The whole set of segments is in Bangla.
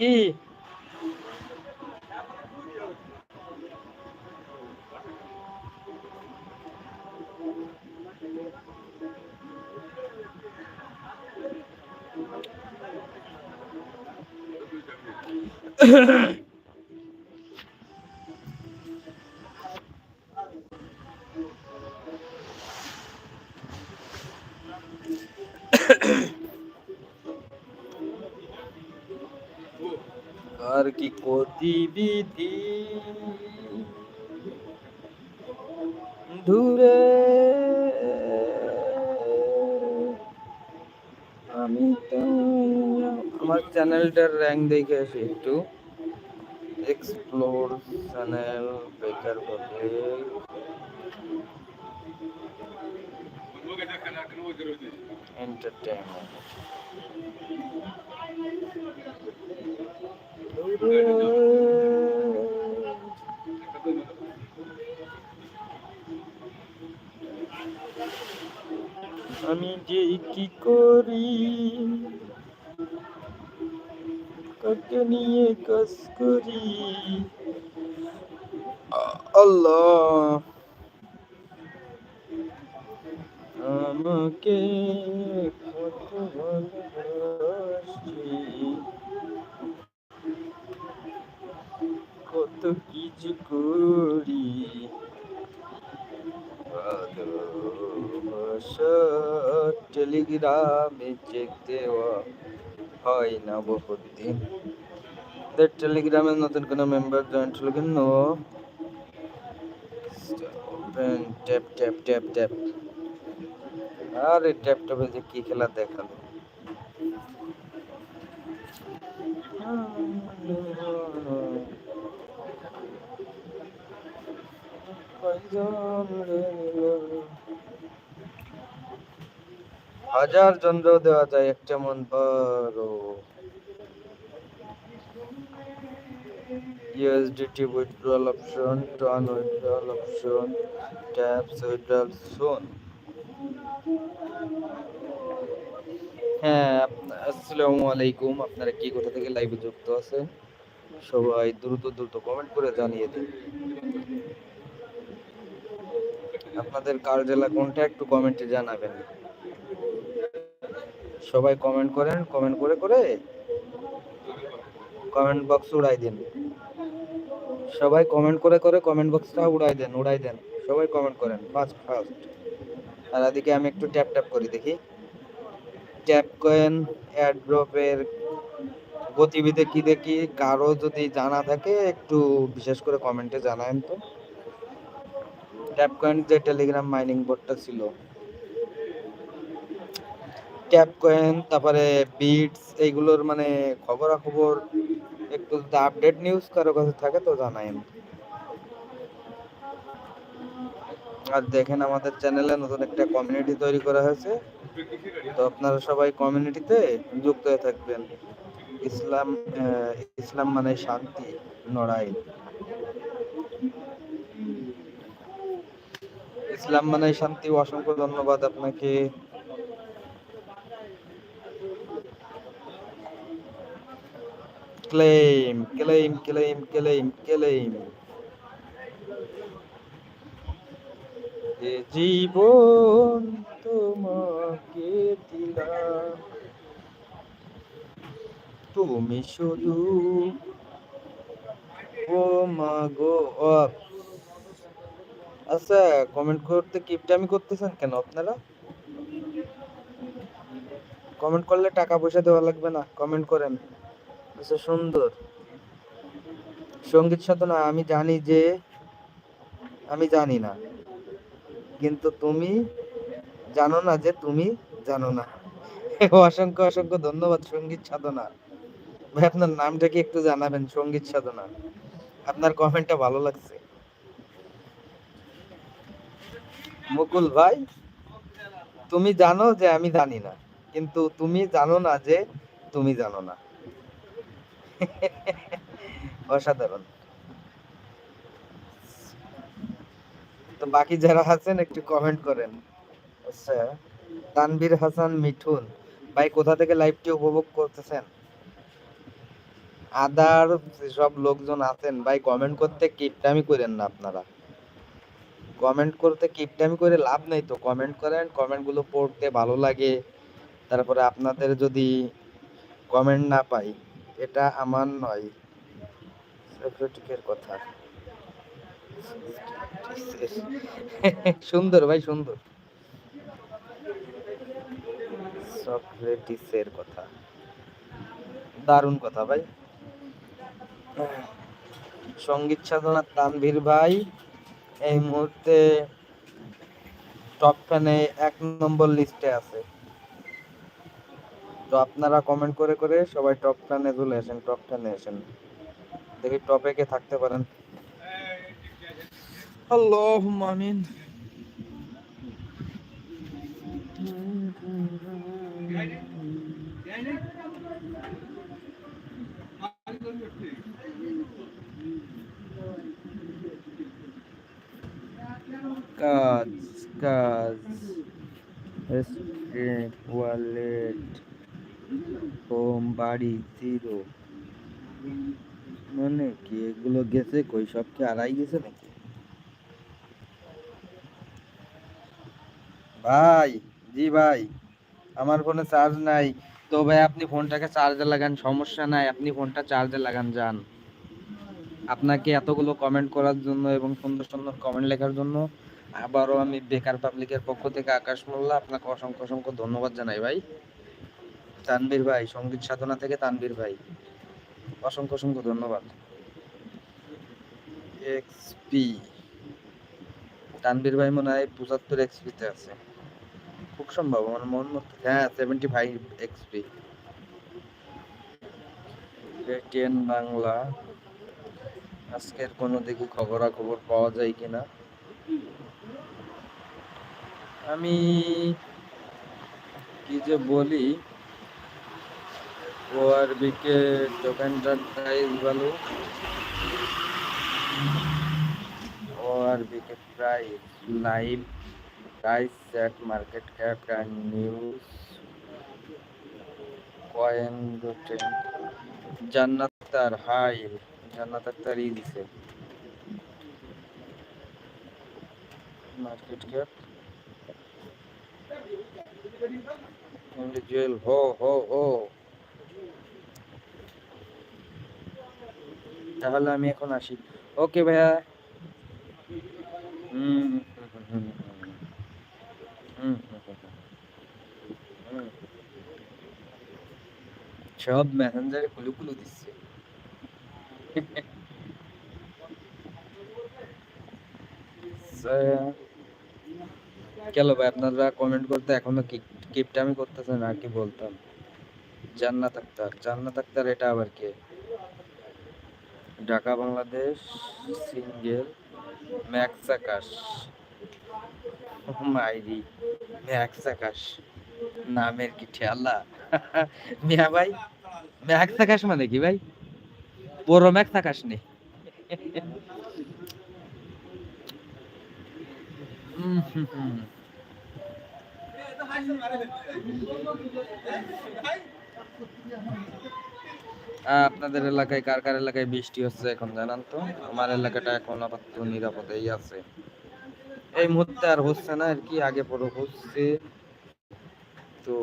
কি? আর কি গতিবিধি দূরে আমি তো আমার চ্যানেলটার র্যাঙ্ক দেখে আসি একটু এক্সপ্লোর চ্যানেল বেকার পাবলিক এন্টারটেইনমেন্ট আমি যে কি করি? কাকে নিয়ে কাজ করি? আল্লাহ আমাকে কত কিছু করি টেলিগ্রামে চেক দেওয়া হয় না বহুদিন টেলিগ্রামের নতুন কোনো মেম্বার জয়েন্ট হলো কেন ট্যাপ ট্যাপ ট্যাপ ট্যাপ আরে ট্যাপ ট্যাপে যে কি খেলা দেখাল? হাজার চন্দ্র দেওয়া যায় একটা মন বারো USDT withdrawal option, turn withdrawal option, taps withdrawal soon. হ্যাঁ আসসালামু আলাইকুম। আপনারা কি কোথা থেকে লাইভে যুক্ত আছেন? সবাই দ্রুত দ্রুত কমেন্ট করে জানিয়ে দিন। আপনাদের কার জেলা কোনটা একটু কমেন্টে জানাবেন। সবাই কমেন্ট করেন কমেন্ট করে করে কমেন্ট বক্স উড়াই দিন। সবাই কমেন্ট করে করে কমেন্ট বক্সটা উড়াই দেন উড়াই দেন। সবাই কমেন্ট করেন ফার্স্ট ফার্স্ট আর এদিকে আমি একটু ট্যাপ ট্যাপ করি দেখি। ট্যাপ কয়েন এয়ারড্রপের গতিবিধি কি দেখি? কারও যদি জানা থাকে, একটু বিশেষ করে কমেন্টে জানায়েন তো। ট্যাপ কয়েন যে টেলিগ্রাম মাইনিং বোর্ডটা ছিল। ট্যাপ কয়েন তারপরে বিটস এইগুলোর মানে খবরাখবর, একটু আপডেট নিউজ কারও কাছে থাকে তো জানায়েন আর দেখেন আমাদের চ্যানেলে নতুন একটা কমিউনিটি তৈরি করা হয়েছে। তো আপনারা সবাই কমিউনিটিতে যুক্ত হয়ে থাকবেন। ইসলাম ইসলাম মানে শান্তি, লড়াই। ইসলাম মানে শান্তি, অসংখ্য ধন্যবাদ আপনাকে। Claim claim claim claim claim জীবন তোমাকে দিলাম। তুমি শুধু ও মা গো ও আচ্ছা কমেন্ট করতে কিপটামি করতেছেন কেন আপনারা? কমেন্ট করলে টাকা পয়সা দেওয়া লাগবে না কমেন্ট করেন। আচ্ছা সুন্দর। সংগীত সাধনা, আমি জানি যে, আমি জানি না। কিন্তু তুমি জানো না যে, তুমি জানো না। অসংখ্য অসংখ্য ধন্যবাদ সংগীত সাধনা। ভাই, আপনার নামটা কি একটু জানাবেন, সংগীত সাধনা? আপনার কমেন্টটা ভালো লাগছে। মুকুল ভাই, তুমি জানো যে আমি জানি না, কিন্তু তুমি জানো না যে তুমি জানো না। অসাধারণ। তো বাকি যারা আছেন, একটু কমেন্ট করেন। আচ্ছা তানভীর হাসান, মিঠুন, ভাই, কোথা থেকে লাইভটি উপভোগ করতেছেন? আদার সব লোকজন আছেন, ভাই কমেন্ট করতে কিপটামি করেন না আপনারা। কমেন্ট করতে কিপটামি করে লাভ নেই তো কমেন্ট করেন কমেন্টগুলো পড়তে ভালো লাগে। তারপরে আপনাদের যদি কমেন্ট না পাই, এটা আমার নয়। কথা। সুন্দর ভাই, সুন্দর। সক্রেটিসের কথা। দারুণ কথা ভাই। সংগীত সাধনা তানভীর ভাই। এই মুহূর্তে টপ ফ্যানে এক নম্বর লিস্টে আছে। তো আপনারা কমেন্ট করে করে সবাই টপ ফ্যানে চলে আসেন টপ ফ্যানে আসেন। দেখি টপে কে থাকতে পারেন। আল্লাহ আমিন। কাজ কাজ রেস্টুরেন্ট ওয়ালেট হোম বাড়ি জিরো মানে কি এগুলো গেছে কই সব কি আড়াই গেছে নাকি ভাই জি ভাই আমার ফোনে চার্জ নাই তো ভাই আপনি ফোনটাকে চার্জে লাগান সমস্যা নাই আপনি ফোনটা চার্জে লাগান যান আপনাকে এতগুলো কমেন্ট করার জন্য এবং সুন্দর সুন্দর কমেন্ট লেখার জন্য আবারও আমি বেকার পাবলিকের পক্ষ থেকে আকাশ মোল্লা, আপনাকে অসংখ্য অসংখ্য ধন্যবাদ জানাই ভাই। তানবীর ভাই, সংগীত সাধনা থেকে তানবীর ভাই, অসংখ্য অসংখ্য ধন্যবাদ। এক্সপি তানবীর ভাই মনে হয় পঁচাত্তর এক্সপিতে আছে। খুব সম্ভব, আমার মন মতো হ্যাঁ seventy five XP ten Bangla. আজকের কোনো দেখি খবরাখবর পাওয়া যায় কিনা? আমি কি যে বলি ও আর বিকে দোকানটার প্রাইস ভালো। ও আর বিকে price live, price set, market cap and news, coin রুটেন Jannat তার হাই জান্নাত আক্তার ই দিছে। Market cap. হো হো হো তাহলে আমি এখন আসি ওকে ভাইয়া সব মেসেঞ্জারে কুলু কুলু দিচ্ছে কেন ভাই? আপনারা কমেন্ট করতে এখনও কিপটামি করতেছেন আর কি বলতাম জান্নাত আক্তার জান্নাত আক্তার এটা আবার কে? Dhaka, Bangladesh, single, max Akash. মাইরি ম্যাক্স আকাশ। নামের কি ঠেলা? মিয়া ভাই, ম্যাক্স আকাশ মানে কি ভাই? বড় ম্যাক্স আকাশ নেই আপনাদের এলাকায় কার কার এলাকায় বৃষ্টি হচ্ছে এখন জানান তো? আমার এলাকাটা এখন আপাতত নিরাপদেই আছে। এই মুহূর্তে আর হচ্ছে না, আর কি আগে পরে হচ্ছে। তো,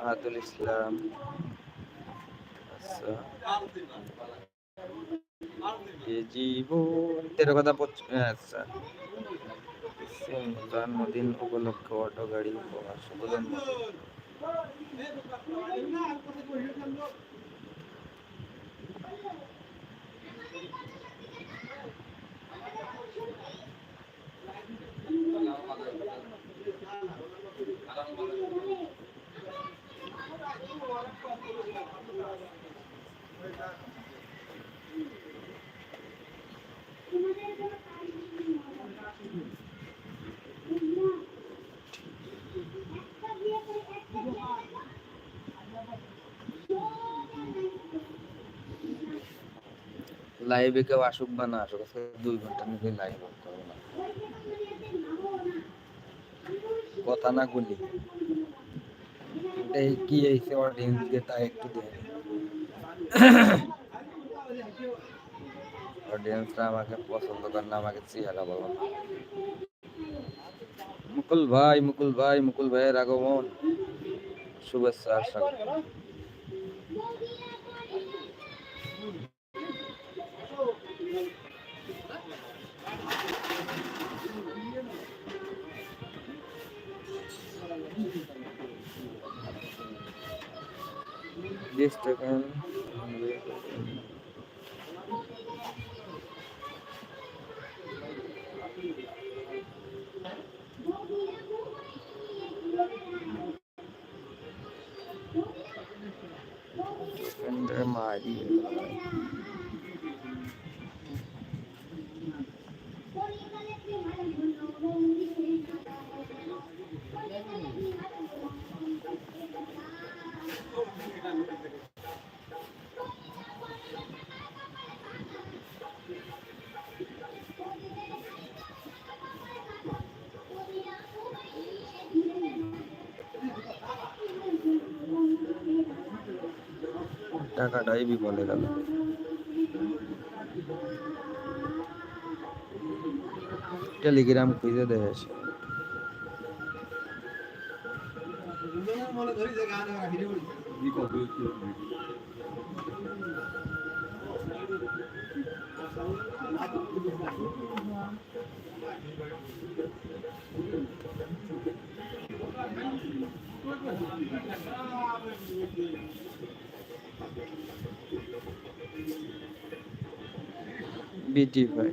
আহাদুল ইসলাম আচ্ছা। জীবন, তেরো কথা আচ্ছা। জন্মদিন উপলক্ষে অটো গাড়ি উপহার শুভ জন্মদিন লাইভে কেউ আসুক বা না আসুক, আজকে দুই ঘণ্টা নিয়ে লাইভ করতে হবে না। কথা না গুলি এই কি হয়েছে অডিয়েন্স কে তা একটু দেখে। অডিয়েন্সরা আমাকে পছন্দ করে না, আমাকে চেহারা বলো না। মুকুল ভাই মুকুল ভাই, মুকুল ভাইয়ের আগমন। শুভেচ্ছা আর স্বাগত This token. টাকাটাই বিফলে গেল। টেলিগ্রাম খুঁজে দেখে বিটি ভাই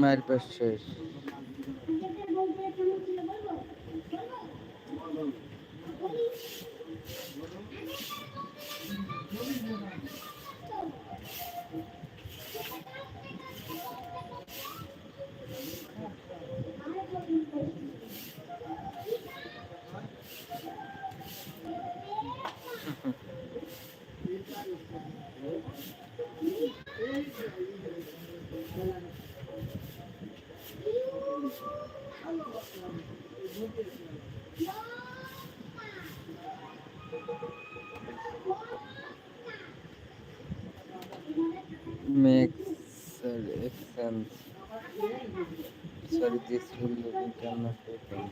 মায়ের পাশ। শেষ makes uh, sense. Sorry, this will be cannot open.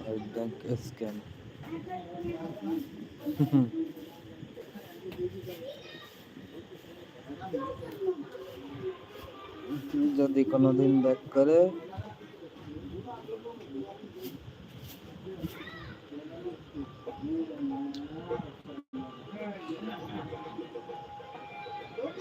I don't scan. যদি কোনোদিন ব্যাক করে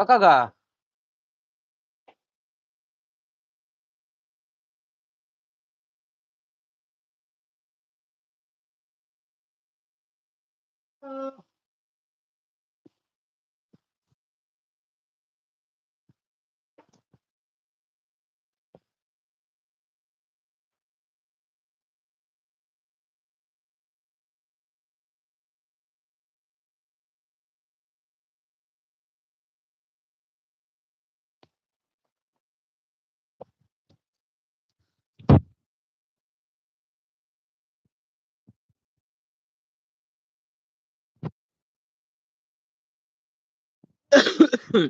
ও কাকা Yeah.